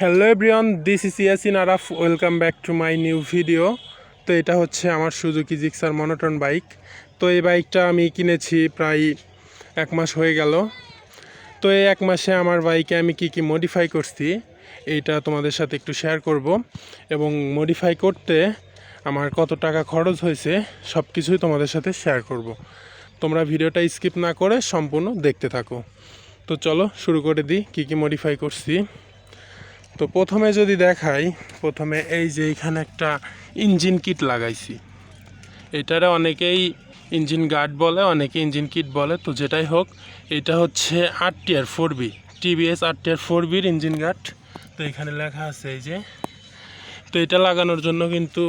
Hello everyone this is Yasin Araf welcome back to my new video তো এটা হচ্ছে আমার সুজুকি জিক্সার মনোটন বাইক তো এই বাইকটা আমি কিনেছি প্রায় এক মাস হয়ে গেল। তো এই এক মাসে আমার বাইকে আমি কি কি মডিফাই করছি, এইটা তোমাদের সাথে একটু শেয়ার করব। এবং মডিফাই করতে আমার কত টাকা খরচ হয়েছে সব কিছুই তোমাদের সাথে শেয়ার করব। তোমরা ভিডিওটা স্কিপ না করে সম্পূর্ণ দেখতে থাকো। তো চলো শুরু করে দিই, কী কী মডিফাই করছি। তো প্রথমে যদি দেখাই, প্রথমে এই যে এখানে একটা ইঞ্জিন কিট লাগাইছি। এটারে অনেকেই ইঞ্জিন গার্ড বলে, অনেকে ইঞ্জিন কিট বলে। তো যেটাই হোক, এটা হচ্ছে R TR four V, TVS R TR four বির ইঞ্জিন গার্ড। তো এখানে লেখা আছে এই যে, তো এটা লাগানোর জন্য কিন্তু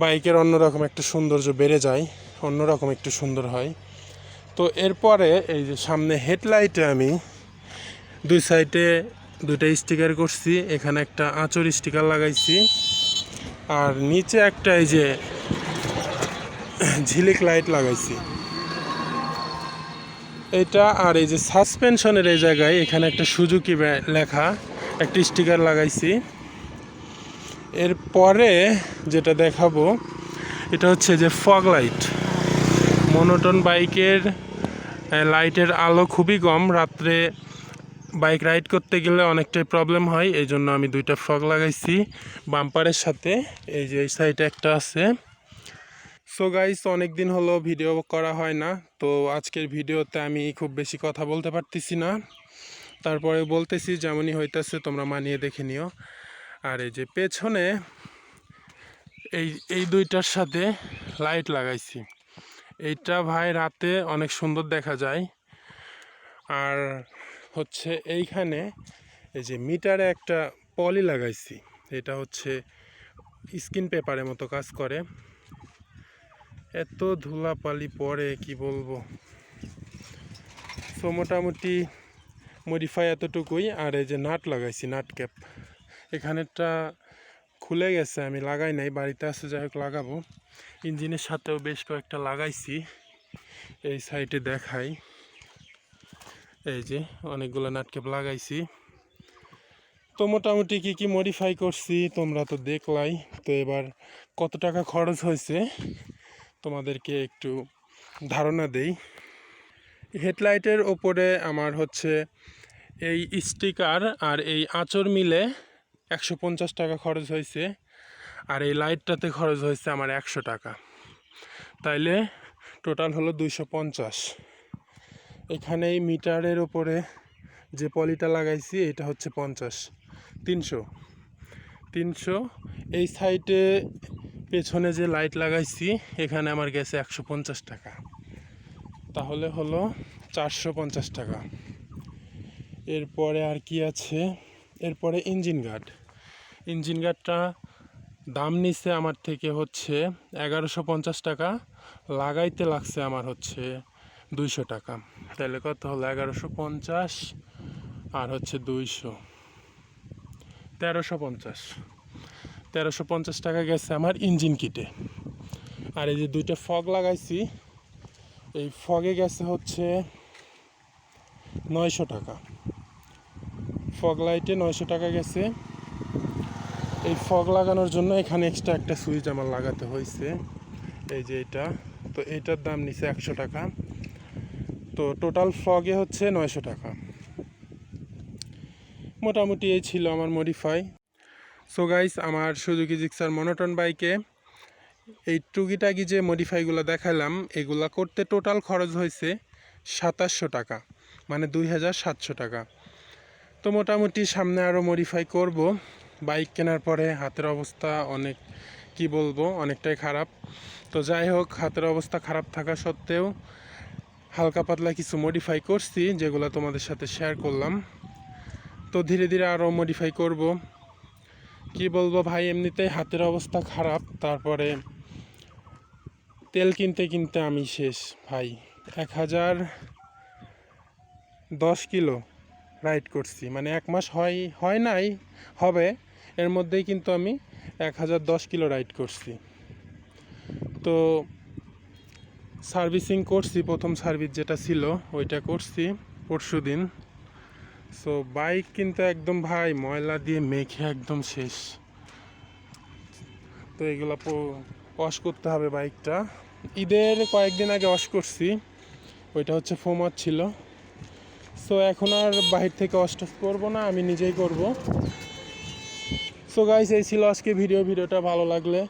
বাইকের অন্যরকম একটা সৌন্দর্য বেড়ে যায়, অন্যরকম একটু সুন্দর হয়। তো এরপরে এই যে সামনে হেডলাইটে আমি দুই সাইডে দুইটা স্টিকার করছি, এখানে একটা আঁচড় স্টিকার লাগাইছি, আর নিচে একটা এই যে ঝিলিক লাইট লাগাইছি। এটা আর এই যে সাসপেনশনের এই জায়গায় এখানে একটা সুজুকি লেখা, একটা স্টিকার লাগাইছি। এরপরে যেটা দেখাবো, এটা হচ্ছে যে ফগ লাইট মনোটন বাইকের লাইটের আলো খুবই কম, রাত্রে বাইক রাইড করতে গেলে অনেকটাই প্রবলেম হয় এই জন্য আমি দুইটা ফগ লাগাইছি বাম্পারের সাথে, এই যে এই সাইডে একটা আছে। সো গাইস অনেক দিন হলো ভিডিও করা হয় না, তো আজকের ভিডিওতে আমি খুব বেশি কথা বলতে পারতেছি না। তারপরে বলতেছি, যেমনই হইতেছে তোমরা মানিয়ে দেখে নিও। আর এই যে পেছনে এই এই দুইটার সাথে লাইট লাগাইছি। এইটা ভাই রাতে অনেক সুন্দর দেখা যায়। আর হচ্ছে এইখানে এই যে মিটারে একটা পলি লাগাইছি। এটা হচ্ছে স্কিন পেপারের মতো কাজ করে। এত ধুলাপালি পরে, কি বলব? সো মোটামুটি মডিফাই এতটুকুই। আর এই যে নাট লাগাইছি, নাট ক্যাপ। এখানেরটা খুলে গেছে, আমি লাগাই নাই, বাড়িতে আছে, যাই হোক লাগাবো। ইঞ্জিনের সাথেও বেশ কয়েকটা লাগাইছি। এই সাইডে দেখাই। এই যে অনেকগুলো নাটকেপ লাগাইছি। তো মোটামুটি কী কী মডিফাই করছি তোমরা তো দেখলাই। তো এবার কত টাকা খরচ হয়েছে তোমাদেরকে একটু ধারণা দেই। হেডলাইটের ওপরে আমার হচ্ছে এই স্টিকার আর এই আঁচড় মিলে একশো পঞ্চাশ টাকা খরচ হয়েছে। আর এই লাইটটাতে খরচ হয়েছে আমার একশো টাকা। তাইলে টোটাল হলো দুইশো পঞ্চাশ। এখানে এই মিটারের ওপরে যে পলিটা লাগাইছি, এটা হচ্ছে পঞ্চাশ। তিনশো। তিনশো। এই সাইডে পেছনে যে লাইট লাগাইছি, এখানে আমার গেছে একশো পঞ্চাশ টাকা। তাহলে হলো চারশো পঞ্চাশ টাকা। এরপরে আর কি আছে? এরপরে ইঞ্জিন গার্ড। ইঞ্জিন গার্ডটা দাম নিচ্ছে আমার থেকে হচ্ছে এগারোশো পঞ্চাশ টাকা, লাগাইতে লাগছে আমার হচ্ছে দুইশো টাকা। তাহলে কত হলো? এগারোশো পঞ্চাশ আর হচ্ছে দুইশো। তেরোশো পঞ্চাশ। তেরোশো পঞ্চাশ টাকা গেছে আমার ইঞ্জিন কিটে। আর এই যে দুইটা ফগ লাগাইছি, এই ফগে গেছে হচ্ছে নয়শো টাকা। ফগ লাইটে নয়শো টাকা গেছে। এই ফগ লাগানোর জন্য এখানে এক্সট্রা একটা সুইচ আমার লাগাতে হয়েছে এই যে এটা, তো এটার দাম নিছে একশো টাকা। তো টোটাল ফগে হচ্ছে নয়শো টাকা। মোটামুটি এই ছিল আমার মডিফাই সো গাইস আমার সুজুকি জিক্সার মনোটন বাইকে এই টুকিটাকি যে মডিফাইগুলো দেখালাম, এগুলা করতে টোটাল খরচ হয়েছে সাতাশশো টাকা মানে দুই হাজার সাতশো টাকা। তো মোটামুটি সামনে আরও মডিফাই করব। বাইক কেনার পরে হাতের অবস্থা অনেক, কি বলব, অনেকটাই খারাপ। তো যাই হোক, হাতের অবস্থা খারাপ থাকা সত্ত্বেও হালকা পাতলা কিছু মডিফাই করছি, যেগুলো তোমাদের সাথে শেয়ার করলাম। তো ধীরে ধীরে আরও মডিফাই করব। কি বলব ভাই, এমনিতেই হাতের অবস্থা খারাপ, তারপরে তেল কিনতে কিনতে আমি শেষ, ভাই। এক হাজার দশ কিলো রাইড করছি। মানে এক মাস হয় হয় নাই, হবে, এর মধ্যেই কিন্তু আমি এক হাজার দশ কিলো রাইড করছি। তো সার্ভিসিং করছি, প্রথম সার্ভিস যেটা ছিল, ওইটা করছি পরশু দিন। সো বাইক কিন্তু একদম ভাই ময়লা দিয়ে মেখে একদম শেষ। তো এগুলো ওয়াশ করতে হবে বাইকটা ঈদের কয়েকদিন আগে ওয়াশ করছি, ওইটা হচ্ছে ফোমার ছিল। সো এখন আর বাহির থেকে ওয়াশ করব না, আমি নিজেই করব। সো গাইস এই ছিল আজকে ভিডিও। ভিডিওটা ভালো লাগলে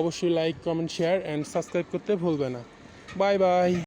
অবশ্যই like comment share and subscribe করতে ভুলবে না। Bye bye